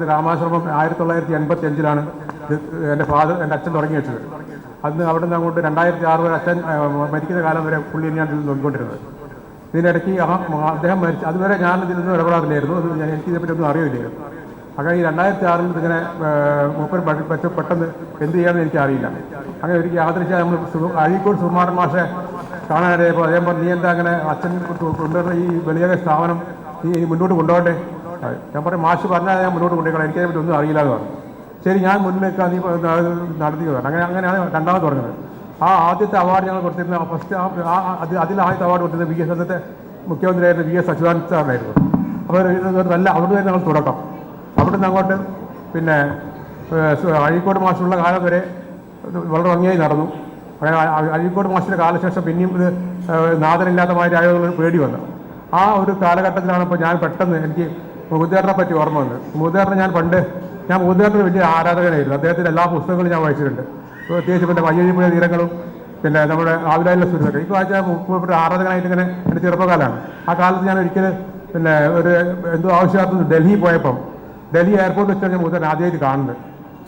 ഇത് രാമാശ്രമം ആയിരത്തി തൊള്ളായിരത്തി എൺപത്തി അഞ്ചിലാണ് എന്റെ ഫാദർ എന്റെ അച്ഛൻ തുടങ്ങി വെച്ചത്. അന്ന് അവിടെ നിന്ന് അങ്ങോട്ട് രണ്ടായിരത്തി ആറ് വരെ അച്ഛൻ മരിക്കുന്ന കാലം വരെ പുള്ളി ഞാൻ നോക്കിക്കൊണ്ടിരുന്നത്. ഇതിനിടയ്ക്ക് അദ്ദേഹം മരിച്ചു അതുവരെ ഞാൻ ഇതിൽ നിന്ന് ഇടപെടാറില്ലായിരുന്നു അത് ഞാൻ എനിക്ക് ഇതിനെപ്പറ്റി ഒന്നും അറിയില്ലായിരുന്നു. അങ്ങനെ ഈ രണ്ടായിരത്തി ആറിൽ ഇങ്ങനെ മൂപ്പൻ പറ്റി പെട്ടെന്ന് എന്ത് ചെയ്യാമെന്ന് എനിക്കറിയില്ല അങ്ങനെ ഒരിക്കൽ യാദൃശ്യ നമ്മൾ അഴീക്കോട് സുകുമാരൻ മാഷെ കാണാനിടയപ്പോൾ പറഞ്ഞു നീ എന്താ അങ്ങനെ അച്ഛൻ കൊണ്ടുവരുന്ന ഈ വലിയ സ്ഥാപനം നീ മുന്നോട്ട് കൊണ്ടുപോകണ്ടേ? അത് ഞാൻ പറയും മാഷ് പറഞ്ഞാൽ ഞാൻ മുന്നോട്ട് കൊണ്ടുപോയിക്കണം എനിക്ക് പറ്റി ഒന്നും അറിയില്ല പറഞ്ഞു. ശരി ഞാൻ മുന്നിലേക്ക് നീ നടത്തി അങ്ങനെ അങ്ങനെയാണ് രണ്ടാമത് തുടങ്ങുന്നത്. ആ ആദ്യത്തെ അവാർഡ് ഞങ്ങൾ കൊടുത്തിരുന്ന ഫസ്റ്റ് ആ അത് അതിൽ ആദ്യത്തെ അവാർഡ് കൊടുത്തിരുന്നത് വി എസ് അന്നത്തെ മുഖ്യമന്ത്രിയായിരുന്ന വി എസ് അച്യുതാനന്ദ സാറിനായിരുന്നു. അപ്പോൾ നല്ല അവിടെ നിന്ന് ഞങ്ങൾ തുടക്കം. അവിടെ നിന്ന് അങ്ങോട്ട് പിന്നെ അഴീക്കോട് മാസമുള്ള കാലം വരെ വളരെ ഭംഗിയായി നടന്നു. അങ്ങനെ അഴീക്കോട് മാസത്തിന്റെ കാലശേഷം പിന്നെയും ഇത് നാദനില്ലാത്ത മാതിരി ആയോ പേടി വന്നു. ആ ഒരു കാലഘട്ടത്തിലാണ് ഇപ്പോൾ ഞാൻ പെട്ടെന്ന് എനിക്ക് മുകുന്ദേറിനെ പറ്റി ഓർമ്മ വന്നത് മുകുദേറിനെ ഞാൻ പണ്ട് ഞാൻ മുകുന്ദേറിന് വലിയ ആരാധകനായിരുന്നു. അദ്ദേഹത്തിന്റെ എല്ലാ പുസ്തകങ്ങളും ഞാൻ വായിച്ചിട്ടുണ്ട്. പ്രത്യേകിച്ച് പിന്നെ വയ്യഴിപ്പുഴ തീരങ്ങളും പിന്നെ നമ്മുടെ ആവിലായിലെ സുരക്ഷ ഇപ്പോൾ വായിച്ച മുപ്പത് ആരാധകനായിട്ട് ഇങ്ങനെ എന്റെ ചെറുപ്പകാലമാണ്. ആ കാലത്ത് ഞാൻ ഒരിക്കൽ പിന്നെ ഒരു എന്തോ ആവശ്യമായിരുന്നു ഡൽഹി പോയപ്പം. ഡൽഹി എയർപോർട്ടിൽ വെച്ചാണ് ഞാൻ മുകുദേറിനെ ആദ്യമായിട്ട് കാണുന്നത്.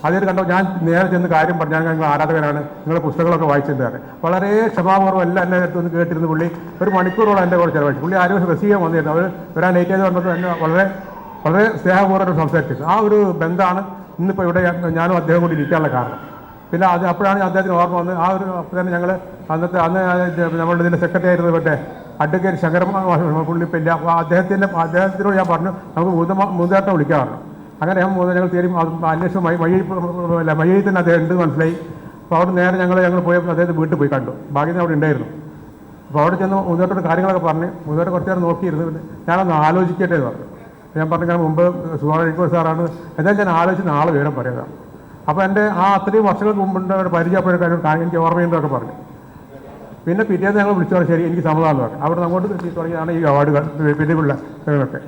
ആദ്യമായിട്ട് കണ്ടോ ഞാൻ നേരെ ചെന്ന് കാര്യം പറഞ്ഞു ഞാൻ നിങ്ങൾ ആരാധകനാണ്. നിങ്ങളുടെ പുസ്തകങ്ങളൊക്കെ വായിച്ചിട്ടുണ്ട് വളരെ ക്ഷമാപൂർവം എല്ലാം എന്റെ അടുത്ത് കേട്ടിരുന്നു പുള്ളി. ഒരു മണിക്കൂറോളം എന്റെ കൂടെ ചിലവഴിച്ചു. പുള്ളി ആരും റിസീവ് വന്നിരുന്നു. അവർ വരാൻ ലേറ്റ് ആയത് വന്നത് എന്നെ വളരെ വളരെ സ്നേഹപൂർവം സംസാരിച്ചത് ആ ഒരു ബന്ധമാണ് ഇന്നിപ്പോൾ ഇവിടെ ഞാനും അദ്ദേഹം കൂടി ഇരിക്കാനുള്ള കാരണം. പിന്നെ അത് അപ്പോഴാണ് അദ്ദേഹത്തിന് ഓർമ്മ വന്നത്. ആ ഒരു അപ്പോൾ തന്നെ ഞങ്ങൾ അന്നത്തെ അന്ന് നമ്മളുടെ ഇതിന്റെ സെക്രട്ടറി ആയിരുന്നു പറ്റേ അഡ്വക്കേറ്റ് ശങ്കര പുള്ളി ഇപ്പം ഇല്ല അപ്പോൾ അദ്ദേഹത്തിന്റെ അദ്ദേഹത്തിനോട് ഞാൻ പറഞ്ഞു നമുക്ക് മൂന്ന മൂന്നേട്ടം വിളിക്കാറുണ്ട്. അങ്ങനെ ഞാൻ മൂന്ന് ഞങ്ങൾ തേടി അന്വേഷണം വഴി അല്ല വഴി തന്നെ അദ്ദേഹം ഉണ്ട് മനസ്സിലായി. അപ്പോൾ അവിടെ നേരെ ഞങ്ങൾ ഞങ്ങൾ പോയപ്പോൾ അദ്ദേഹത്തെ വീട്ടിൽ പോയി കണ്ടു. ഭാഗ്യത്തിന് അവിടെ ഉണ്ടായിരുന്നു. അപ്പോൾ അവിടെ ചെന്ന് മൂന്നേട്ടോട് കാര്യങ്ങളൊക്കെ പറഞ്ഞ് മൂന്നേട്ട് കുറച്ച് നേരം നോക്കിയിരുന്നു. പിന്നെ ഞാനൊന്ന് ആലോചിക്കട്ടെ എന്ന് പറഞ്ഞു. ഞാൻ പറഞ്ഞു മുമ്പ് സുഭാഷിക്കോട് സാറാണ്. എന്നാൽ ഞാൻ ആലോചിച്ച് നാളെ വിവരം പറയാം അപ്പോൾ എന്റെ ആ അത്രയും വർഷങ്ങൾക്ക് മുമ്പുണ്ട് ഒരു പരിചയപ്പെടുന്ന കാര്യം എനിക്ക് ഓർമ്മയുണ്ടെന്നൊക്കെ പറഞ്ഞു. പിന്നെ പിറ്റേന്ന് ഞങ്ങൾ വിളിച്ചു ശരി എനിക്ക് സമ്മതം പറഞ്ഞു. അവിടെ അങ്ങോട്ട് തുടങ്ങിയതാണ് ഈ അവാർഡുകൾ പിന്നെയുള്ള ഇതൊക്കെ.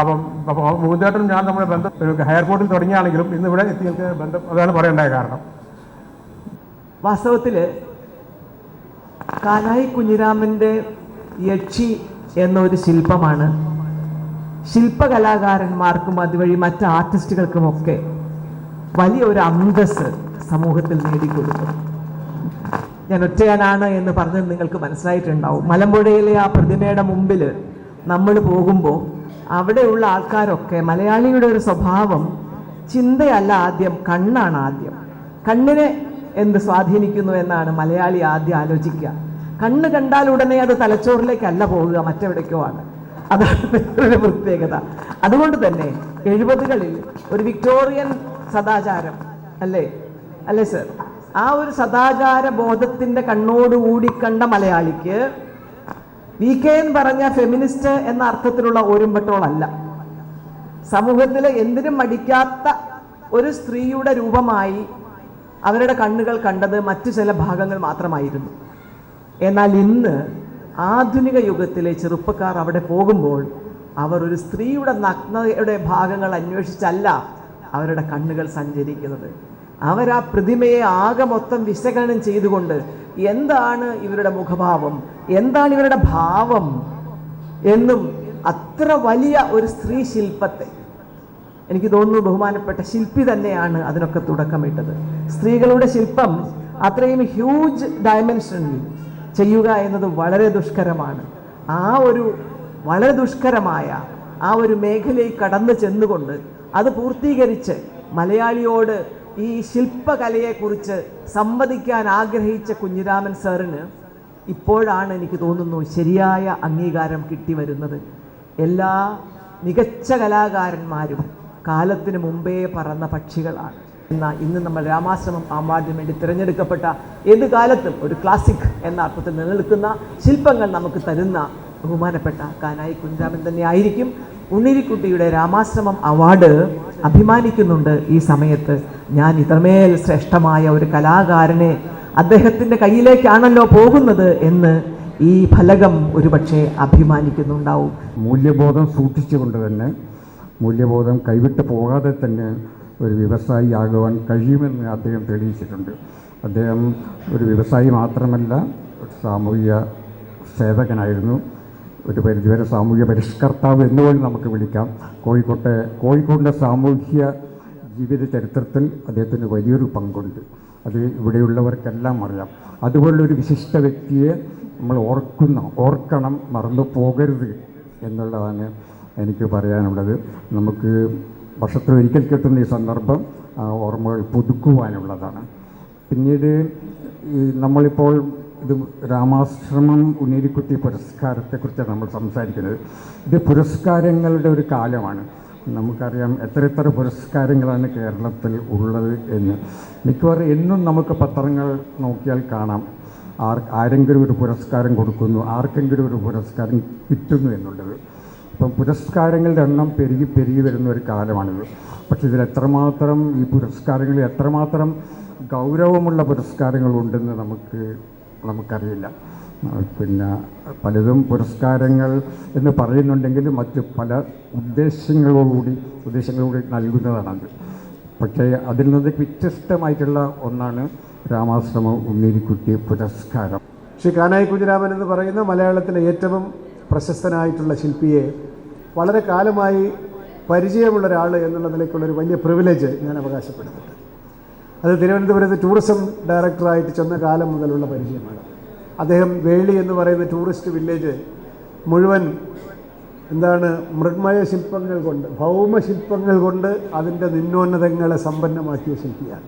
അപ്പം അപ്പോൾ മൂന്നേട്ടനും ഞാൻ നമ്മുടെ ബന്ധം എയർപോർട്ടിൽ തുടങ്ങിയാണെങ്കിലും ഇന്ന് ഇവിടെ എത്തി എനിക്ക് ബന്ധം അതാണ് പറയേണ്ടായ കാരണം. വാസ്തവത്തിൽ കാലായി കുഞ്ഞിരാമന്റെ യക്ഷി എന്നൊരു ശില്പമാണ് ശില്പകലാകാരന്മാർക്കും അതുവഴി മറ്റ് ആർട്ടിസ്റ്റുകൾക്കുമൊക്കെ വലിയ ഒരു അന്തസ് സമൂഹത്തിൽ നേടിക്കൊടുക്കും. ഞാൻ ഒറ്റയാനാണ് എന്ന് പറഞ്ഞത് നിങ്ങൾക്ക് മനസ്സിലായിട്ടുണ്ടാവും. മലമ്പുഴയിലെ ആ പ്രതിമയുടെ മുമ്പിൽ നമ്മൾ പോകുമ്പോൾ അവിടെയുള്ള ആൾക്കാരൊക്കെ മലയാളിയുടെ ഒരു സ്വഭാവം ചിന്തയല്ല ആദ്യം കണ്ണാണ് ആദ്യം. കണ്ണിനെ എന്ത് സ്വാധീനിക്കുന്നു എന്നാണ് മലയാളി ആദ്യം ആലോചിക്കുക. കണ്ണ് കണ്ടാൽ ഉടനെ അത് തലച്ചോറിലേക്കല്ല പോവുക മറ്റെവിടേക്കോ ആണ്. അതാണ് ഒരു പ്രത്യേകത. അതുകൊണ്ട് തന്നെ എഴുപതുകളിൽ ഒരു വിക്ടോറിയൻ സദാചാരം അല്ലേ? അല്ലേ സർ ആ ഒരു സദാചാര ബോധത്തിന്റെ കണ്ണോടുകൂടി കണ്ട മലയാളിക്ക് വി കെ എന്ന് പറഞ്ഞ ഫെമിനിസ്റ്റ് എന്ന അർത്ഥത്തിലുള്ള ഓരുമ്പട്ടോളല്ല അല്ല സമൂഹത്തിലെ എന്തിനും മടിക്കാത്ത ഒരു സ്ത്രീയുടെ രൂപമായി അവരുടെ കണ്ണുകൾ കണ്ടത് മറ്റു ചില ഭാഗങ്ങൾ മാത്രമായിരുന്നു. എന്നാൽ ഇന്ന് ആധുനിക യുഗത്തിലെ ചെറുപ്പക്കാർ അവിടെ പോകുമ്പോൾ അവർ ഒരു സ്ത്രീയുടെ നഗ്നതയുടെ ഭാഗങ്ങൾ അന്വേഷിച്ചല്ല അവരുടെ കണ്ണുകൾ സഞ്ചരിക്കുന്നത്. അവർ ആ പ്രതിമയെ ആകെ മൊത്തം വിശകലനം ചെയ്തുകൊണ്ട് എന്താണ് ഇവരുടെ മുഖഭാവം എന്താണ് ഇവരുടെ ഭാവം എന്നും അത്ര വലിയ ഒരു സ്ത്രീ ശില്പത്തെ എനിക്ക് തോന്നുന്നു ബഹുമാനപ്പെട്ട ശില്പി തന്നെയാണ് അതിനൊക്കെ തുടക്കമിട്ടത്. സ്ത്രീകളുടെ ശില്പം അത്രയും ഹ്യൂജ് ഡയമെൻഷനിൽ ചെയ്യുക എന്നത് വളരെ ദുഷ്കരമാണ്. ആ ഒരു വളരെ ദുഷ്കരമായ ആ ഒരു മേഖലയിൽ കടന്നു ചെന്നുകൊണ്ട് അത് പൂർത്തീകരിച്ച് മലയാളിയോട് ഈ ശില്പകലയെക്കുറിച്ച് സംവദിക്കാൻ ആഗ്രഹിച്ച കുഞ്ഞിരാമൻ സാറിന് ഇപ്പോഴാണ് എനിക്ക് തോന്നുന്നു ശരിയായ അംഗീകാരം കിട്ടി വരുന്നത്. എല്ലാ മികച്ച കലാകാരന്മാരും കാലത്തിന് മുമ്പേ പറന്ന പക്ഷികളാണ്. എന്നാൽ ഇന്ന് നമ്മൾ രാമാശ്രമം ആമ്പാടിന് വേണ്ടി തിരഞ്ഞെടുക്കപ്പെട്ട ഏത് കാലത്തും ഒരു ക്ലാസിക് എന്ന അർത്ഥത്തിൽ നിലനിൽക്കുന്ന ശില്പങ്ങൾ നമുക്ക് തരുന്ന ബഹുമാനപ്പെട്ട കാനായി കുഞ്ചാമൻ തന്നെ ആയിരിക്കും ഉണ്ണിരിക്കുട്ടിയുടെ രാമാശ്രമം അവാർഡ് അഭിമാനിക്കുന്നുണ്ട് ഈ സമയത്ത്. ഞാൻ ഇത്രമേൽ ശ്രേഷ്ഠമായ ഒരു കലാകാരനെ അദ്ദേഹത്തിന്റെ കയ്യിലേക്കാണല്ലോ പോകുന്നത് എന്ന് ഈ ഫലകം ഒരുപക്ഷെ അഭിമാനിക്കുന്നുണ്ടാവും. മൂല്യബോധം സൂക്ഷിച്ചുകൊണ്ട് തന്നെ മൂല്യബോധം കൈവിട്ട് പോകാതെ തന്നെ ഒരു വ്യവസായി ആകുവാൻ കഴിയുമെന്ന് അദ്ദേഹം തെളിയിച്ചിട്ടുണ്ട്. അദ്ദേഹം ഒരു വ്യവസായി മാത്രമല്ല ഒരു സാമൂഹിക സേവകനായിരുന്നു. ഒരു പരിധിവരെ സാമൂഹ്യ പരിഷ്കർത്താവ് എന്നുപോലും നമുക്ക് വിളിക്കാം. കോഴിക്കോട്ടെ കോഴിക്കോടിന്റെ സാമൂഹ്യ ജീവിത ചരിത്രത്തിൽ അദ്ദേഹത്തിന് വലിയൊരു പങ്കുണ്ട്. അത് ഇവിടെയുള്ളവർക്കെല്ലാം അറിയാം. അതുപോലുള്ളൊരു വിശിഷ്ട വ്യക്തിയെ നമ്മൾ ഓർക്കുന്ന ഓർക്കണം മറന്നു പോകരുത് എന്നുള്ളതാണ് എനിക്ക് പറയാനുള്ളത്. നമുക്ക് വർഷത്തിലൊരിക്കൽ കിട്ടുന്ന ഈ സന്ദർഭം ഓർമ്മകൾ പുതുക്കുവാനുള്ളതാണ്. പിന്നീട് നമ്മളിപ്പോൾ ഇത് രാമാശ്രമം ഉന്നേരിക്കുത്തി പുരസ്കാരത്തെക്കുറിച്ചാണ് നമ്മൾ സംസാരിക്കുന്നത്. ഇത് പുരസ്കാരങ്ങളുടെ ഒരു കാലമാണ്. നമുക്കറിയാം എത്ര എത്ര പുരസ്കാരങ്ങളാണ് കേരളത്തിൽ ഉള്ളത് എന്ന്. മിക്കവാറും എന്നും നമുക്ക് പത്രങ്ങൾ നോക്കിയാൽ കാണാം. ആർ ആരെങ്കിലും ഒരു പുരസ്കാരം കൊടുക്കുന്നു ആർക്കെങ്കിലും ഒരു പുരസ്കാരം കിട്ടുന്നു എന്നുള്ളത്. ഇപ്പം പുരസ്കാരങ്ങളുടെ എണ്ണം പെരുകി പെരുകി വരുന്ന ഒരു കാലമാണിത്. പക്ഷേ ഇതിൽ എത്രമാത്രം ഈ പുരസ്കാരങ്ങളിൽ എത്രമാത്രം ഗൗരവമുള്ള പുരസ്കാരങ്ങളുണ്ടെന്ന് നമുക്ക് നമുക്കറിയില്ല. പിന്നെ പലതും പുരസ്കാരങ്ങൾ എന്ന് പറയുന്നുണ്ടെങ്കിലും മറ്റ് പല ഉദ്ദേശങ്ങളോടുകൂടി ഉദ്ദേശങ്ങളോടി നൽകുന്നതാണത്. പക്ഷേ അതിൽ നിന്ന് വ്യത്യസ്തമായിട്ടുള്ള ഒന്നാണ് രാമാശ്രമ ഉണ്ണീരിക്കുട്ടി പുരസ്കാരം. ശ്രീ കാനായി കുഞ്ഞിരാമൻ എന്ന് പറയുന്ന മലയാളത്തിലെ ഏറ്റവും പ്രശസ്തനായിട്ടുള്ള ശില്പിയെ വളരെ കാലമായി പരിചയമുള്ള ഒരാൾ എന്നുള്ള നിലയ്ക്കുള്ളൊരു വലിയ പ്രിവിലേജ് ഞാൻ അവകാശപ്പെടുന്നുണ്ട്. അത് തിരുവനന്തപുരത്ത് ടൂറിസം ഡയറക്ടറായിട്ട് ചെന്ന കാലം മുതലുള്ള പരിചയമാണ്. അദ്ദേഹം വേളി എന്ന് പറയുന്ന ടൂറിസ്റ്റ് വില്ലേജ് മുഴുവൻ എന്താണ് മൃഗ്മയ ശില്പങ്ങൾ കൊണ്ട് ഭൗമശില്പങ്ങൾ കൊണ്ട് അതിന്റെ നിന്നോന്നതങ്ങളെ സമ്പന്നമാക്കിയ ശില്പിയാണ്.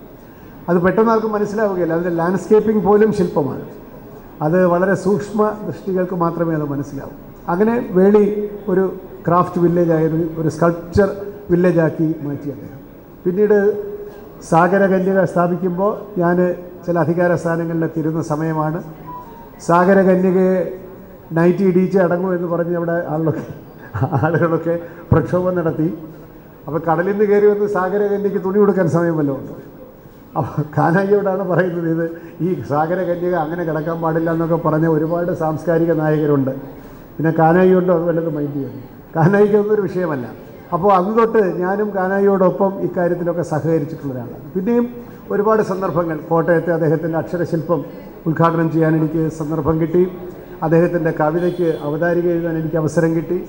അത് പെട്ടെന്ന് ആർക്കും മനസ്സിലാവുകയില്ല. അതിന്റെ ലാൻഡ്സ്കേപ്പിംഗ് പോലും ശില്പമാണ്. അത് വളരെ സൂക്ഷ്മ ദൃഷ്ടികൾക്ക് മാത്രമേ അത് മനസ്സിലാവൂ. അങ്ങനെ വേളി ഒരു ക്രാഫ്റ്റ് വില്ലേജായിരുന്നു ഒരു സ്കൾപ്ചർ വില്ലേജാക്കി മാറ്റി അദ്ദേഹം. പിന്നീട് സാഗരകന്യക സ്ഥാപിക്കുമ്പോൾ ഞാൻ ചില അധികാര സ്ഥാനങ്ങളിലെത്തിയിരുന്ന സമയമാണ്. സാഗരകന്യകയെ നൈറ്റി ഇടിച്ച് അടങ്ങും എന്ന് പറഞ്ഞ് അവിടെ ആളുകളൊക്കെ ആളുകളൊക്കെ പ്രക്ഷോഭം നടത്തി. അപ്പോൾ കടലിൽ നിന്ന് കയറി വന്ന് സാഗരകന്യക്ക് തുണി കൊടുക്കാൻ സമയം വല്ലതും ഉണ്ട്? അപ്പോൾ കാനായിയോടാണ് പറയുന്നത് ഇത് ഈ സാഗരകന്യക അങ്ങനെ കിടക്കാൻ പാടില്ല എന്നൊക്കെ പറഞ്ഞ ഒരുപാട് സാംസ്കാരിക നായകരുണ്ട്. പിന്നെ കാനായി കൊണ്ട് അത് വല്ലതും മൈൻഡ് ചെയ്യുന്നു കാനായിക്ക് അതൊരു വിഷയമല്ല. അപ്പോൾ അന്ന് തൊട്ട് ഞാനും കാനായിയോടൊപ്പം ഇക്കാര്യത്തിലൊക്കെ സഹകരിച്ചിട്ടുള്ള ഒരാളാണ് പിന്നെയും ഒരുപാട് സന്ദർഭങ്ങൾ. കോട്ടയത്തെ അദ്ദേഹത്തിന്റെ അക്ഷരശില്പം ഉദ്ഘാടനം ചെയ്യാൻ എനിക്ക് സന്ദർഭം കിട്ടി. അദ്ദേഹത്തിന്റെ കവിതയ്ക്ക് അവതാരിക എഴുതാൻ എനിക്ക് അവസരം കിട്ടി.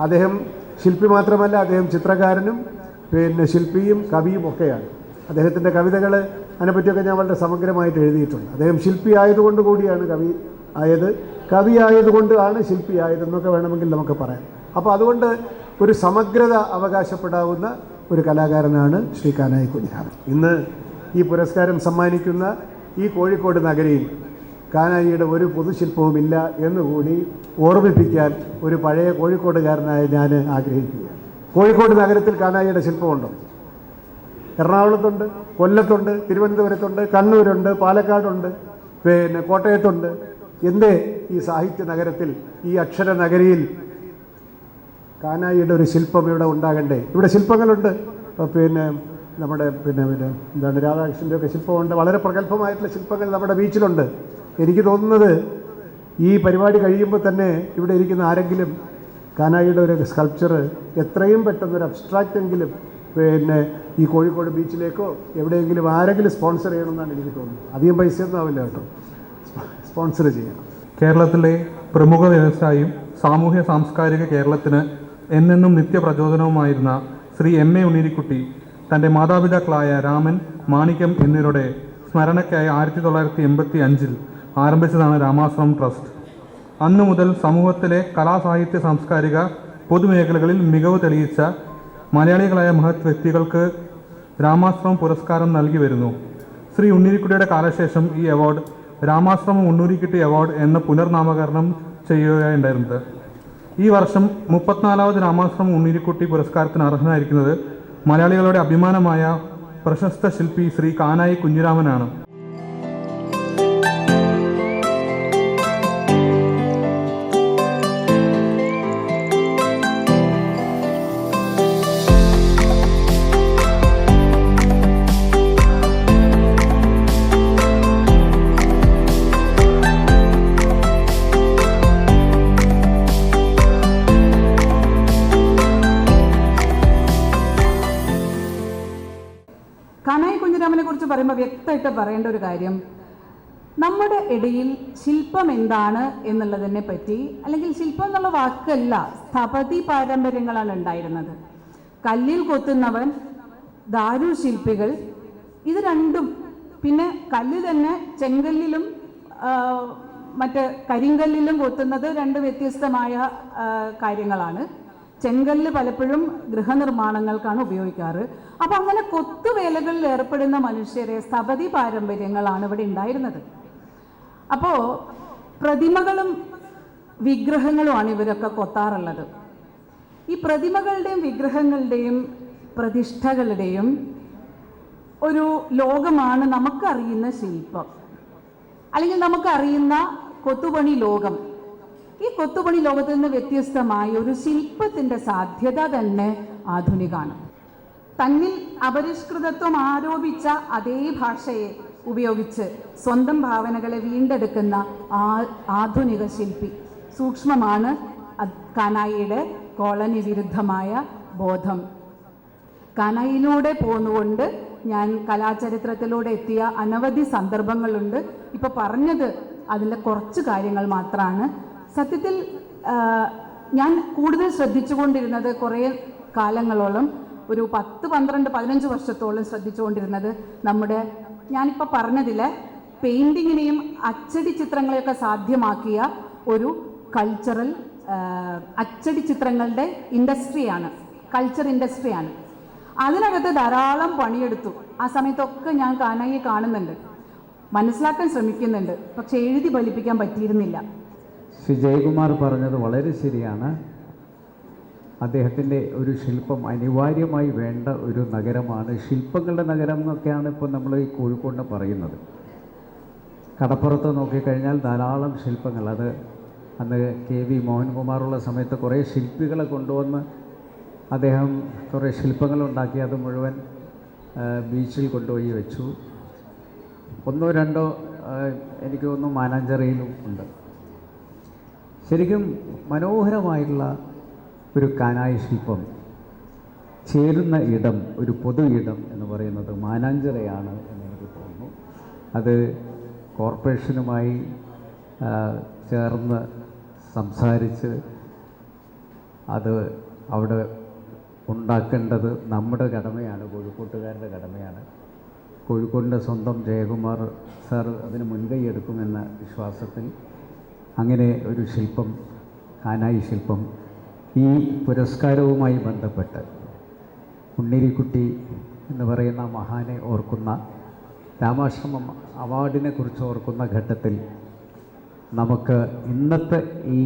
അദ്ദേഹം ശില്പി മാത്രമല്ല അദ്ദേഹം ചിത്രകാരനും പിന്നെ ശില്പിയും കവിയും ഒക്കെയാണ്. അദ്ദേഹത്തിന്റെ കവിതകൾ അതിനെപ്പറ്റിയൊക്കെ ഞാൻ വളരെ സമഗ്രമായിട്ട് എഴുതിയിട്ടുണ്ട്. അദ്ദേഹം ശില്പി ആയതുകൊണ്ട് കൂടിയാണ് കവി ആയത്. കവി ആയതുകൊണ്ടാണ് ശില്പി ആയതെന്നൊക്കെ വേണമെങ്കിൽ നമുക്ക് പറയാം. അപ്പോൾ അതുകൊണ്ട് ഒരു സമഗ്രത അവകാശപ്പെടാവുന്ന ഒരു കലാകാരനാണ് ശ്രീ കാനായി കുഞ്ഞാർ ഇന്ന് ഈ പുരസ്കാരം സമ്മാനിക്കുന്ന ഈ കോഴിക്കോട് നഗരിയിൽ കാനായിയുടെ ഒരു പൊതുശില്പവും ഇല്ല എന്നുകൂടി ഓർമ്മിപ്പിക്കാൻ ഒരു പഴയ കോഴിക്കോടുകാരനായ ഞാൻ ആഗ്രഹിക്കുകയാണ്. കോഴിക്കോട് നഗരത്തിൽ കാനായിയുടെ ശില്പമുണ്ടോ? എറണാകുളത്തുണ്ട് കൊല്ലത്തുണ്ട് തിരുവനന്തപുരത്തുണ്ട് കണ്ണൂരുണ്ട് പാലക്കാടുണ്ട് പിന്നെ കോട്ടയത്തുണ്ട്. എന്തേ ഈ സാഹിത്യ നഗരത്തിൽ ഈ അക്ഷര നഗരിയിൽ കാനായിയുടെ ഒരു ശില്പം ഇവിടെ ഉണ്ടാകണ്ടേ? ഇവിടെ ശില്പങ്ങളുണ്ട്. പിന്നെ നമ്മുടെ പിന്നെ പിന്നെ എന്താണ് രാധാകൃഷ്ണന്റെ ഒക്കെ ശില്പമുണ്ട്. വളരെ പ്രഗത്ഭമായിട്ടുള്ള ശില്പങ്ങൾ നമ്മുടെ ബീച്ചിലുണ്ട്. എനിക്ക് തോന്നുന്നത് ഈ പരിപാടി കഴിയുമ്പോൾ തന്നെ ഇവിടെ ഇരിക്കുന്ന ആരെങ്കിലും കാനായിയുടെ ഒരു സ്കൾപ്ചർ എത്രയും പെട്ടെന്ന് ഒരു അബ്സ്ട്രാക്റ്റ് എങ്കിലും പിന്നെ ഈ കോഴിക്കോട് ബീച്ചിലേക്കോ എവിടെയെങ്കിലും ആരെങ്കിലും സ്പോൺസർ ചെയ്യണമെന്നാണ് എനിക്ക് തോന്നുന്നത്. അധികം ഒന്നും ആവില്ല കേട്ടോ. സ്പോൺസർ ചെയ്യണം. കേരളത്തിലെ പ്രമുഖ വ്യവസായം സാമൂഹ്യ സാംസ്കാരിക കേരളത്തിന് എന്നെന്നും നിത്യപ്രചോദനവുമായിരുന്ന ശ്രീ എം എ ഉണ്ണിരിക്കുട്ടി തന്റെ മാതാപിതാക്കളായ രാമൻ മാണിക്യം എന്നിവരുടെ സ്മരണയ്ക്കായി ആയിരത്തി തൊള്ളായിരത്തി എൺപത്തി അഞ്ചിൽ ആരംഭിച്ചതാണ് രാമാശ്രമം ട്രസ്റ്റ്. അന്നു മുതൽ സമൂഹത്തിലെ കലാസാഹിത്യ സാംസ്കാരിക പൊതുമേഖലകളിൽ മികവ് തെളിയിച്ച മലയാളികളായ മഹത് വ്യക്തികൾക്ക് രാമാശ്രമം പുരസ്കാരം നൽകി വരുന്നു. ശ്രീ ഉണ്ണിരിക്കുട്ടിയുടെ കാലശേഷം ഈ അവാർഡ് രാമാശ്രമം ഉണ്ണൂരിക്കുട്ടി അവാർഡ് എന്ന പുനർനാമകരണം ചെയ്യുകയുണ്ടായിരുന്നത്. ഈ വർഷം മുപ്പത്തിനാലാമത് രാമാശ്രമം ഉണ്ണിരിക്കുട്ടി പുരസ്കാരത്തിന് അർഹനായിരിക്കുന്നത് മലയാളികളുടെ അഭിമാനമായ പ്രശസ്ത ശില്പി ശ്രീ കാനായി കുഞ്ഞിരാമനാണ്. പറയേണ്ട ഒരു കാര്യം നമ്മുടെ ഇടയിൽ ശില്പം എന്താണ് എന്നുള്ളതിനെ പറ്റി അല്ലെങ്കിൽ ശില്പം എന്നുള്ള വാക്കല്ല സ്ഥപതി പാരമ്പര്യങ്ങളാണ് ഉണ്ടായിരുന്നത്. കല്ലിൽ കൊത്തുന്നവൻ ദാരു ശില്പികൾ ഇത് രണ്ടും. പിന്നെ കല്ല് തന്നെ ചെങ്കല്ലിലും മറ്റ് കരിങ്കല്ലിലും കൊത്തുന്നത് രണ്ട് വ്യത്യസ്തമായ കാര്യങ്ങളാണ്. ചെങ്കല്ല് പലപ്പോഴും ഗൃഹനിർമ്മാണങ്ങൾക്കാണ് ഉപയോഗിക്കാറ്. അപ്പോൾ അങ്ങനെ കൊത്തുവേലകളിൽ ഏർപ്പെടുന്ന മനുഷ്യരെ സ്ഥപതി പാരമ്പര്യങ്ങളാണ് ഇവിടെ ഉണ്ടായിരുന്നത്. അപ്പോൾ പ്രതിമകളും വിഗ്രഹങ്ങളുമാണ് ഇവരൊക്കെ കൊത്താറുള്ളത്. ഈ പ്രതിമകളുടെയും വിഗ്രഹങ്ങളുടെയും പ്രതിഷ്ഠകളുടെയും ഒരു ലോകമാണ് നമുക്കറിയുന്ന ശില്പം. അല്ലെങ്കിൽ നമുക്കറിയുന്ന കൊത്തുപണി ലോകം. ഈ കൊത്തുപണി ലോകത്തിൽ നിന്ന് വ്യത്യസ്തമായ ഒരു ശില്പത്തിന്റെ സാധ്യത തന്നെ ആധുനികാണ് തന്നിൽ അപരിഷ്കൃതത്വം ആരോപിച്ച അതേ ഭാഷയെ ഉപയോഗിച്ച് സ്വന്തം ഭാവനകളെ വീണ്ടെടുക്കുന്ന ആധുനിക ശില്പി സൂക്ഷ്മമാണ്. കാനായിയുടെ കോളനി വിരുദ്ധമായ ബോധം. കാനായിലൂടെ പോന്നുകൊണ്ട് ഞാൻ കലാചരിത്രത്തിലൂടെ എത്തിയ അനവധി സന്ദർഭങ്ങളുണ്ട്. ഇപ്പോൾ പറഞ്ഞത് അതിലെ കുറച്ച് കാര്യങ്ങൾ മാത്രമാണ് സത്യത്തിൽ ഞാൻ കൂടുതൽ ശ്രദ്ധിച്ചുകൊണ്ടിരുന്നത് കുറേ കാലങ്ങളോളം ഒരു പത്ത് പന്ത്രണ്ട് പതിനഞ്ച് വർഷത്തോളം ശ്രദ്ധിച്ചുകൊണ്ടിരുന്നത് നമ്മുടെ ഞാനിപ്പോൾ പറഞ്ഞതിൽ പെയിന്റിങ്ങിനെയും അച്ചടി ചിത്രങ്ങളെയൊക്കെ സാധ്യമാക്കിയ ഒരു കൾച്ചറൽ അച്ചടി ചിത്രങ്ങളുടെ ഇൻഡസ്ട്രിയാണ് കൾച്ചർ ഇൻഡസ്ട്രിയാണ്. അതിനകത്ത് ധാരാളം പണിയെടുത്തു. ആ സമയത്തൊക്കെ ഞാൻ കാനായി കാണുന്നുണ്ട്. മനസ്സിലാക്കാൻ ശ്രമിക്കുന്നുണ്ട്. പക്ഷെ എഴുതി ഫലിപ്പിക്കാൻ പറ്റിയിരുന്നില്ല. ശ്രീ ജയകുമാർ പറഞ്ഞത് വളരെ ശരിയാണ്. അദ്ദേഹത്തിന്റെ ഒരു ശില്പം അനിവാര്യമായി വേണ്ട ഒരു നഗരമാണ്. ശില്പങ്ങളുടെ നഗരം എന്നൊക്കെയാണ് ഇപ്പോൾ നമ്മൾ ഈ കോഴിക്കോടിന് പറയുന്നത്. കടപ്പുറത്ത് നോക്കിക്കഴിഞ്ഞാൽ ധാരാളം ശില്പങ്ങൾ. അത് അന്ന് കെ വി മോഹൻകുമാറുള്ള സമയത്ത് കുറേ ശില്പികളെ കൊണ്ടുവന്ന് അദ്ദേഹം കുറേ ശില്പങ്ങൾ ഉണ്ടാക്കി. അത് മുഴുവൻ ബീച്ചിൽ കൊണ്ടുപോയി വെച്ചു. ഒന്നോ രണ്ടോ എനിക്ക് തോന്നുന്നു മാനാഞ്ചിറയിലും ഉണ്ട്. ശരിക്കും മനോഹരമായിട്ടുള്ള ഒരു കാനായ ശില്പം. ചേരുന്ന ഇടം ഒരു പൊതു ഇടം എന്ന് പറയുന്നത് മാനാഞ്ചിറയാണ് എന്ന് എനിക്ക് തോന്നുന്നു. അത് കോർപ്പറേഷനുമായി ചേർന്ന് സംസാരിച്ച് അത് അവിടെ ഉണ്ടാക്കേണ്ടത് നമ്മുടെ കടമയാണ് കോഴിക്കോട്ടുകാരുടെ കടമയാണ്. കോഴിക്കോടിന്റെ സ്വന്തം ജയകുമാർ സാർ അതിന് മുൻകൈ എടുക്കുമെന്ന വിശ്വാസത്തിൽ അങ്ങനെ ഒരു ശില്പം കാനായി ശില്പം ഈ പുരസ്കാരവുമായി ബന്ധപ്പെട്ട് ഉണ്ണിരിക്കുട്ടി എന്ന് പറയുന്ന മഹാനെ ഓർക്കുന്ന രാമാശ്രമം അവാർഡിനെ കുറിച്ച് ഓർക്കുന്ന ഘട്ടത്തിൽ നമുക്ക് ഇന്നത്തെ ഈ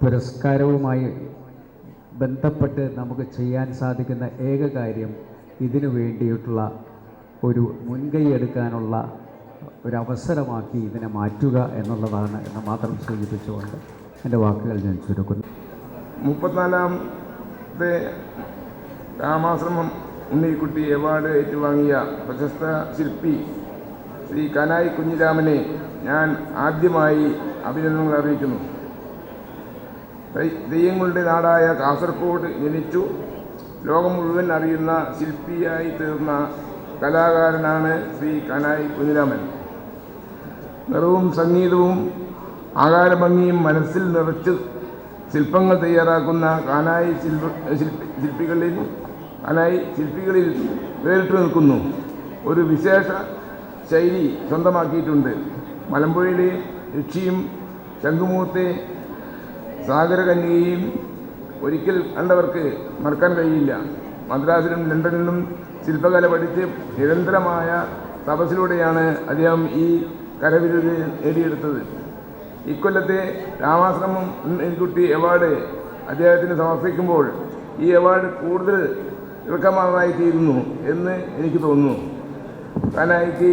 പുരസ്കാരവുമായി ബന്ധപ്പെട്ട് നമുക്ക് ചെയ്യാൻ സാധിക്കുന്ന ഏക കാര്യം ഇതിനു വേണ്ടിയിട്ടുള്ള ഒരു മുൻകൈ എടുക്കാനുള്ള ഒരു അവസരമാക്കി ഇതിനെ മാറ്റുക എന്നുള്ളതാണ് എന്ന് മാത്രം സൂചിപ്പിച്ചുകൊണ്ട് എന്റെ വാക്കുകൾ ഞാൻ ചുരുക്കുന്നു. മുപ്പത്തിനാലാമത്തെ രാമാശ്രമം ഉണ്ണിക്കുട്ടി അവാർഡ് ഏറ്റുവാങ്ങിയ പ്രശസ്ത ശില്പി ശ്രീ കനായി കുഞ്ഞിരാമനെ ഞാൻ ആദ്യമായി അഭിനന്ദനങ്ങൾ അറിയിക്കുന്നു. ദെയ്യങ്ങളുടെ നാടായ കാസർഗോഡ് ജനിച്ചു. ലോകം മുഴുവൻ അറിയുന്ന ശില്പിയായി തീർന്ന കലാകാരനാണ് ശ്രീ കനായി കുഞ്ഞിരാമൻ. നിറവും സംഗീതവും ആകാരഭംഗിയും മനസ്സിൽ നിറച്ച് ശില്പങ്ങൾ തയ്യാറാക്കുന്ന കാനായി ശില്പ ശില്പി ശില്പികളിൽ കാനായി ശില്പികളിൽ വേറിട്ട് നിൽക്കുന്നു. ഒരു വിശേഷ ശൈലി സ്വന്തമാക്കിയിട്ടുണ്ട്. മലമ്പുഴയിലെ യക്ഷിയും ശംഖുമുഖത്തെ സാഗരകന്യകയും ഒരിക്കൽ കണ്ടവർക്ക് മറക്കാൻ കഴിയില്ല. മദ്രാസിലും ലണ്ടനിലും ശില്പകല പഠിച്ച് നിരന്തരമായ തപസ്സിലൂടെയാണ് അദ്ദേഹം ഈ കരവിരുത് നേടിയെടുത്തത്. ഇക്കൊല്ലത്തെ രാമാശ്രമം എൻകുട്ടി അവാർഡ് അദ്ദേഹത്തിന് സമർപ്പിക്കുമ്പോൾ ഈ അവാർഡ് കൂടുതൽ ഇറക്കമാറായി തീരുന്നു എന്ന് എനിക്ക് തോന്നുന്നു. കാനായിക്ക്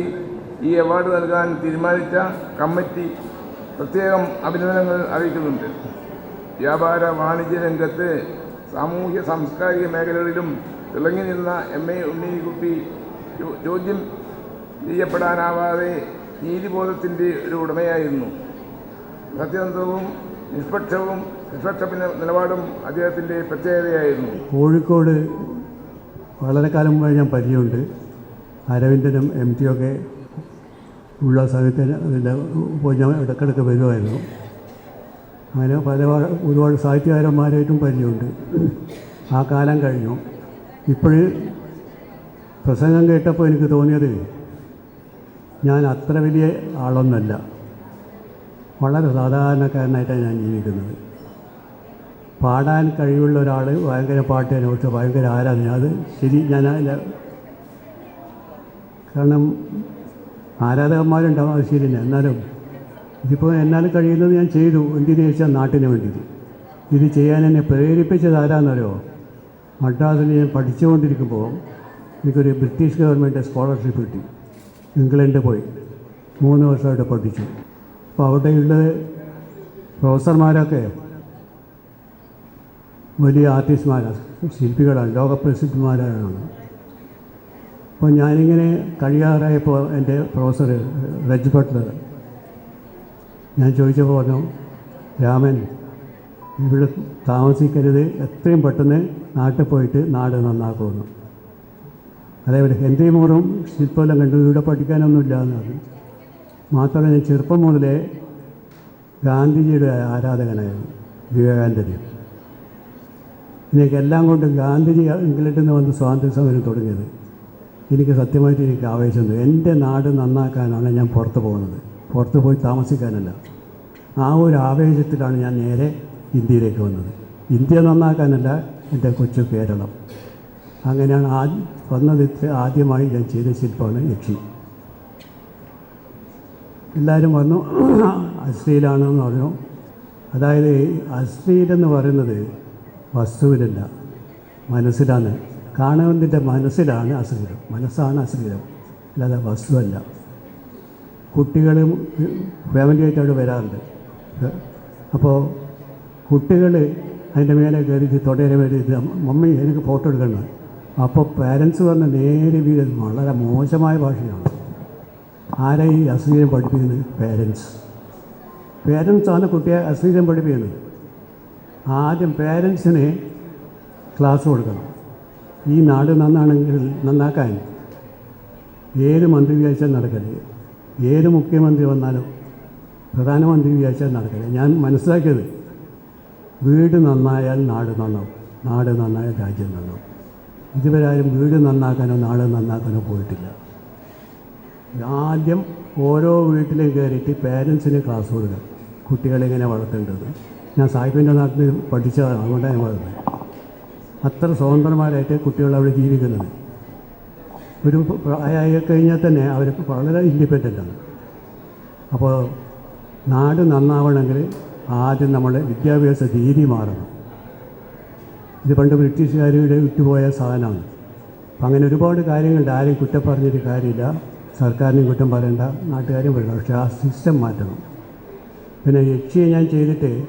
ഈ അവാർഡ് നൽകാൻ തീരുമാനിച്ച കമ്മിറ്റി പ്രത്യേകം അഭിനന്ദനങ്ങൾ അറിയിക്കുന്നുണ്ട്. വ്യാപാര വാണിജ്യ രംഗത്ത് സാമൂഹ്യ സാംസ്കാരിക മേഖലകളിലും തിളങ്ങി നിന്ന എം എ ഉണ്ണിക്കുട്ടി ചോദ്യം ചെയ്യപ്പെടാനാവാതെ നീതിബോധത്തിന്റെ ഒരു ഉടമയായിരുന്നു. സത്യസന്ധവും നിഷ്പക്ഷവും നിഷ്പക്ഷ നില- നിലപാടും അദ്ദേഹത്തിന്റെ പ്രത്യേകതയായിരുന്നു. കോഴിക്കോട് വളരെ കാലം മുമ്പേ ഞാൻ പരിചയമുണ്ട്. അരവിന്ദനും എം ടി ഒക്കെ ഉള്ള സമയത്ത് അതിന്റെ പോയി ഞാൻ ഇടയ്ക്കിടയ്ക്ക് വരുമായിരുന്നു. അങ്ങനെ പല ഒരുപാട് സാഹിത്യകാരന്മാരായിട്ടും പരിചയമുണ്ട്. ആ കാലം കഴിഞ്ഞു. ഇപ്പോഴ് പ്രസംഗം കേട്ടപ്പോൾ എനിക്ക് തോന്നിയത് ഞാൻ അത്ര വലിയ ആളൊന്നല്ല. വളരെ സാധാരണക്കാരനായിട്ടാണ് ഞാൻ ജീവിക്കുന്നത്. പാടാൻ കഴിവുള്ള ഒരാൾ ഭയങ്കര പാട്ടിനെ കുറിച്ച് ഭയങ്കര ആരാധന അത് ശരി ഞാൻ കാരണം ആരാധകന്മാരുണ്ടാവും അത് ശരി തന്നെ. എന്നാലും ഇതിപ്പോൾ എന്നാൽ കഴിയുന്നത് ഞാൻ ചെയ്തു. എന്തിനു ചോദിച്ചാൽ നാട്ടിന് വേണ്ടിയിട്ട്. ഇത് ചെയ്യാൻ എന്നെ പ്രേരിപ്പിച്ചത് ആരാന്നറിയോ? മദ്രാസിൽ ഞാൻ പഠിച്ചുകൊണ്ടിരിക്കുമ്പോൾ എനിക്കൊരു ബ്രിട്ടീഷ് ഗവൺമെന്റ് സ്കോളർഷിപ്പ് കിട്ടി. ഇംഗ്ലണ്ടിൽ പോയി. മൂന്ന് വർഷമായിട്ട് പഠിച്ചു. അപ്പോൾ അവിടെയുള്ള പ്രൊഫസർമാരൊക്കെ വലിയ ആർട്ടിസ്റ്റ്മാരാണ് ശില്പികളാണ് ലോകപ്രസിദ്ധന്മാരാണ് അപ്പോൾ ഞാനിങ്ങനെ കഴിയാറായപ്പോൾ എന്റെ പ്രൊഫസർ റെജ് ബട്ട്ലർ ഞാൻ ചോദിച്ചപ്പോൾ പറഞ്ഞു രാമൻ ഇവിടെ താമസിക്കരുത്. എത്രയും പെട്ടെന്ന് നാട്ടിൽ പോയിട്ട് നാട് നന്നാക്കുമെന്ന് അതേപോലെ ഹെൻറി മൂറും ശില്പമെല്ലാം കണ്ടു. ഇവിടെ പഠിക്കാനൊന്നുമില്ല എന്ന് പറഞ്ഞു. മാത്രമല്ല ഞാൻ ചെറുപ്പം മുതലേ ഗാന്ധിജിയുടെ ആരാധകനായിരുന്നു വിവേകാനന്ദന് എനിക്കെല്ലാം കൊണ്ടും ഗാന്ധിജി ഇംഗ്ലണ്ടിൽ നിന്ന് വന്ന് സ്വാതന്ത്ര്യ സമരം തുടങ്ങിയത്. എനിക്ക് സത്യമായിട്ട് എനിക്ക് ആവേശമുണ്ട് എന്റെ നാട് നന്നാക്കാനാണ് ഞാൻ പുറത്ത് പോകുന്നത്. പുറത്ത് പോയി താമസിക്കാനല്ല. ആ ഒരു ആവേശത്തിലാണ് ഞാൻ നേരെ ഇന്ത്യയിലേക്ക് വന്നത്. ഇന്ത്യ നന്നാക്കാനല്ല എന്റെ കൊച്ചു കേരളം. അങ്ങനെയാണ് ആ വന്നത് ആദ്യമായി ഞാൻ ചെയ്ത ശില്പമാണ് യക്ഷി. എല്ലാവരും വന്നു. അശ്ലീലാണെന്ന് പറഞ്ഞു. അതായത് അശ്ലീലെന്ന് പറയുന്നത് വസ്തുവിലല്ല മനസ്സിലാണ്. കാണുന്നതിന്റെ മനസ്സിലാണ് അശ്ലീലം. മനസ്സാണ് അശ്ലീലം. അല്ലാതെ വസ്തുവല്ല. കുട്ടികളും ഫാമിലിയായിട്ട് അവിടെ വരാറുണ്ട്. അപ്പോൾ കുട്ടികൾ അതിന്റെ മേലെ കയറിയിട്ട് തൊടയിലെ ഇത് മമ്മി എനിക്ക് ഫോട്ടോ എടുക്കണം അപ്പോൾ പാരൻസ് പറഞ്ഞ നേരെ വീട് വളരെ മോശമായ ഭാഷയാണ്. ആരാ ഈ അശ്ലീലം പഠിപ്പിക്കുന്നത്? പേരൻസ് പേരൻസാണ് കുട്ടിയെ അശ്ലീലം പഠിപ്പിക്കുന്നത്. ആദ്യം പേരൻസിനെ ക്ലാസ് കൊടുക്കണം. ഈ നാട് നന്നാണെങ്കിൽ നന്നാക്കാൻ ഏത് മന്ത്രി വിചാരിച്ചാൽ നടക്കരുത്. ഏത് മുഖ്യമന്ത്രി വന്നാലും പ്രധാനമന്ത്രി വിചാരിച്ചാൽ നടക്കരുത്. ഞാൻ മനസ്സിലാക്കിയത് വീട് നന്നായാൽ നാട് നന്നാവും. നാട് നന്നായാൽ രാജ്യം നന്നാവും. ഇതുവരെ ആരും വീട് നന്നാക്കാനോ നാട് നന്നാക്കാനോ പോയിട്ടില്ല. ആദ്യം ഓരോ വീട്ടിലും കയറിയിട്ട് പേരൻസിന് ക്ലാസ് കൊടുക്കുക. കുട്ടികളെ എങ്ങനെ വളർത്തേണ്ടത്. ഞാൻ സാഹിബിന്റെ നാട്ടിൽ പഠിച്ച അതുകൊണ്ടാണ് ഞാൻ വളർന്നത്. അത്ര സ്വതന്ത്രമാരായിട്ട് കുട്ടികൾ അവിടെ ജീവിക്കുന്നത്. ഒരു പ്രായമായി കഴിഞ്ഞാൽ തന്നെ അവർ വളരെ ഇൻഡിപെൻഡന്റ് ആണ്. അപ്പോൾ നാട് നന്നാവണമെങ്കിൽ ആദ്യം നമ്മുടെ വിദ്യാഭ്യാസ രീതി മാറണം. ഇത് പണ്ട് ബ്രിട്ടീഷുകാരുടെ വിട്ടുപോയ സാധനമാണ്. അപ്പം അങ്ങനെ ഒരുപാട് കാര്യങ്ങളുണ്ട്. ആരും കുറ്റം പറഞ്ഞിട്ട് കാര്യമില്ല. സർക്കാരിനും കുറ്റം പറയണ്ട. നാട്ടുകാരും പറയണ്ട. പക്ഷേ ആ സിസ്റ്റം മാറ്റണം. പിന്നെ യക്ഷിയെ ഞാൻ ചെയ്തിട്ട്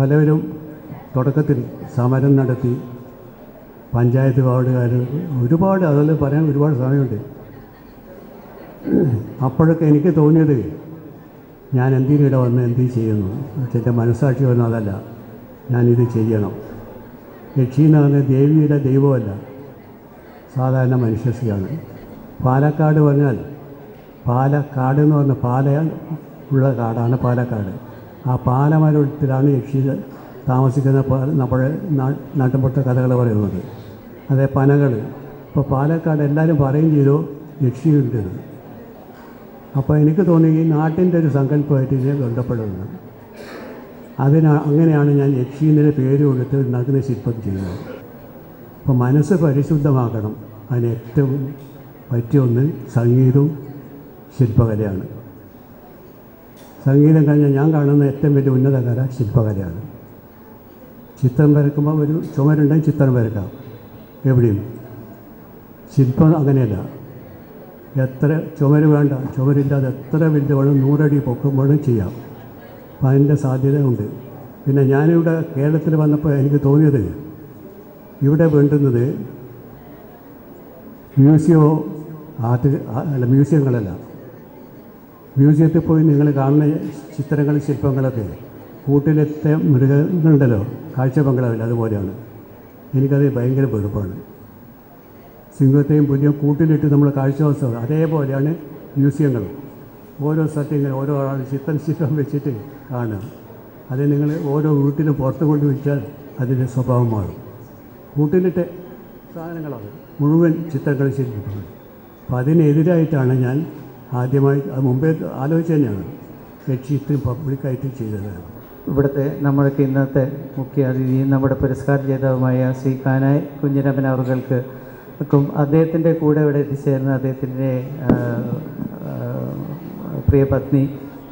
പലവരും തുടക്കത്തിൽ സമരം നടത്തി. പഞ്ചായത്ത് വാർഡുകാർ ഒരുപാട് അതെല്ലാം പറയാൻ ഒരുപാട് സമയമുണ്ട്. അപ്പോഴൊക്കെ എനിക്ക് തോന്നിയത് ഞാൻ എന്തിനും ഇവിടെ വന്ന് എന്ത് ചെയ്യുന്നു? എന്റെ മനസ്സാക്ഷി വന്നു അതല്ല. ഞാനിത് ചെയ്യണം. യക്ഷി എന്ന് പറഞ്ഞാൽ ദേവിയുടെ ദൈവമല്ല. സാധാരണ മനുഷ്യസ്ത്രീയാണ്. പാലക്കാട് പറഞ്ഞാൽ പാലക്കാട് എന്ന് പറഞ്ഞ പാല ഉള്ള കാടാണ് പാലക്കാട്. ആ പാലമരത്തിലാണ് യക്ഷി താമസിക്കുന്ന നമ്മുടെ നാട്ടിൻപുറത്തെ കഥകൾ പറയുന്നത്. അതേ പനകൾ ഇപ്പോൾ പാലക്കാട് എല്ലാവരും പറയും ചെയ്തു യക്ഷിയുണ്ട് എന്ന്. അപ്പോൾ എനിക്ക് തോന്നി ഈ നാട്ടിന്റെ ഒരു സങ്കല്പമായിട്ട് ഇതിനെ ബന്ധപ്പെടുന്നത് അതിനാ അങ്ങനെയാണ് ഞാൻ യക്ഷീന്നിന്റെ പേര് കൊടുത്ത് നഗ്ന ശില്പം ചെയ്യുന്നത്. അപ്പോൾ മനസ്സ് പരിശുദ്ധമാക്കണം അതിന് ഏറ്റവും പറ്റിയ ഒന്ന് സംഗീതവും ശില്പകലയാണ്. സംഗീതം കഴിഞ്ഞാൽ ഞാൻ കാണുന്ന ഏറ്റവും വലിയ ഉന്നത കല ശില്പകലയാണ്. ചിത്രം വരക്കുമ്പോൾ ഒരു ചുമരുണ്ടെങ്കിൽ ചിത്രം വരക്കാം എവിടെയും. ശില്പം അങ്ങനെയല്ല. എത്ര ചുമര് വേണ്ട ചുമരില്ലാതെ എത്ര വലിയ വേണം നൂറടി പൊക്കം വേണം ചെയ്യാം. അപ്പം അതിന്റെ സാധ്യത ഉണ്ട് പിന്നെ ഞാനിവിടെ കേരളത്തിൽ വന്നപ്പോൾ എനിക്ക് തോന്നിയത് ഇവിടെ വേണ്ടുന്നത് മ്യൂസിയോ ആർട്ട് അല്ല മ്യൂസിയങ്ങളല്ല. മ്യൂസിയത്തിൽ പോയി നിങ്ങൾ കാണുന്ന ചിത്രങ്ങൾ ശില്പങ്ങളൊക്കെ കൂട്ടിലെത്തെ മൃഗങ്ങളുണ്ടല്ലോ കാഴ്ച ബംഗ്ലാവില്ല അതുപോലെയാണ്. എനിക്കത് ഭയങ്കര വെറുപ്പാണ്. സിംഹത്തെയും പുലിയും കൂട്ടിലിട്ട് നമ്മൾ കാഴ്ച വസ്തു അതേപോലെയാണ് മ്യൂസിയങ്ങൾ ഓരോ സ്ഥലത്തും ഇങ്ങനെ ഓരോ ആൾ ചിത്രം ചിത്രം വെച്ചിട്ട് കാണുക അത് നിങ്ങൾ ഓരോ വീട്ടിലും പുറത്ത് കൊണ്ട് വെച്ചാൽ അതിന്റെ സ്വഭാവം മാറും. കൂട്ടിലിട്ട് സാധനങ്ങളാണ് മുഴുവൻ ചിത്രങ്ങൾ ശരിക്കുന്നത് അപ്പോൾ അതിനെതിരായിട്ടാണ് ഞാൻ ആദ്യമായി അത് മുമ്പേ ആലോചിച്ച് തന്നെയാണ്. ലക്ഷ്യത്തിൽ പബ്ലിക്കായിട്ട് ചെയ്തത്. ഇവിടുത്തെ നമ്മൾക്ക് ഇന്നത്തെ മുഖ്യ അതിഥി നമ്മുടെ പുരസ്കാര ജേതാവുമായ ശ്രീ കാനായ് കുഞ്ഞിരമൻ അവർക്ക് ക്കും അദ്ദേഹത്തിന്റെ കൂടെ ഇവിടെ എത്തിച്ചേർന്ന അദ്ദേഹത്തിന്റെ പ്രിയ പത്നി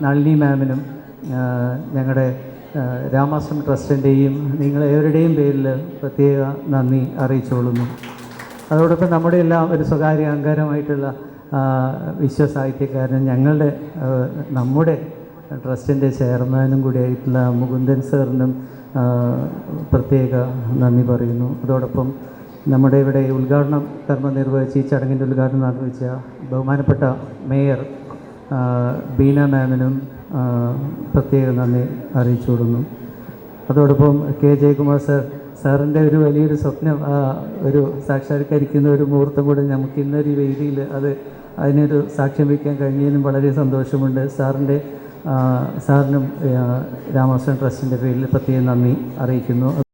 നളിനി മാമിനും ഞങ്ങളുടെ രാമാശ്രം ട്രസ്റ്റിന്റെയും നിങ്ങളേവരുടെയും പേരിൽ പ്രത്യേക നന്ദി അറിയിച്ചുകൊള്ളുന്നു. അതോടൊപ്പം നമ്മുടെ എല്ലാം ഒരു സ്വകാര്യ അംഗാരമായിട്ടുള്ള വിശ്വ ഞങ്ങളുടെ നമ്മുടെ ട്രസ്റ്റിന്റെ ചെയർമാനും കൂടിയായിട്ടുള്ള മുകുന്ദൻ സാറിനും പ്രത്യേക നന്ദി പറയുന്നു. അതോടൊപ്പം നമ്മുടെ ഇവിടെ ഉദ്ഘാടനം കർമ്മം നിർവഹിച്ച് ഈ ചടങ്ങിന്റെ ഉദ്ഘാടനം നിർവഹിച്ച ബഹുമാനപ്പെട്ട മേയർ ബീന മാമിനും പ്രത്യേക നന്ദി അറിയിച്ചു കൊടുക്കുന്നു അതോടൊപ്പം കെ ജയകുമാർ സർ സാറിന്റെ ഒരു വലിയൊരു സ്വപ്നം ഒരു സാക്ഷാത്കരിക്കുന്ന ഒരു മുഹൂർത്തം കൂടെ നമുക്ക് ഇന്നൊരു വേദിയിൽ അത് അതിനൊരു സാക്ഷ്യം വയ്ക്കാൻ കഴിഞ്ഞതിനും വളരെ സന്തോഷമുണ്ട്. സാറിന്റെ സാറിനും രാമകൃഷ്ണൻ ട്രസ്റ്റിന്റെ പേരിൽ പ്രത്യേകം നന്ദി അറിയിക്കുന്നു.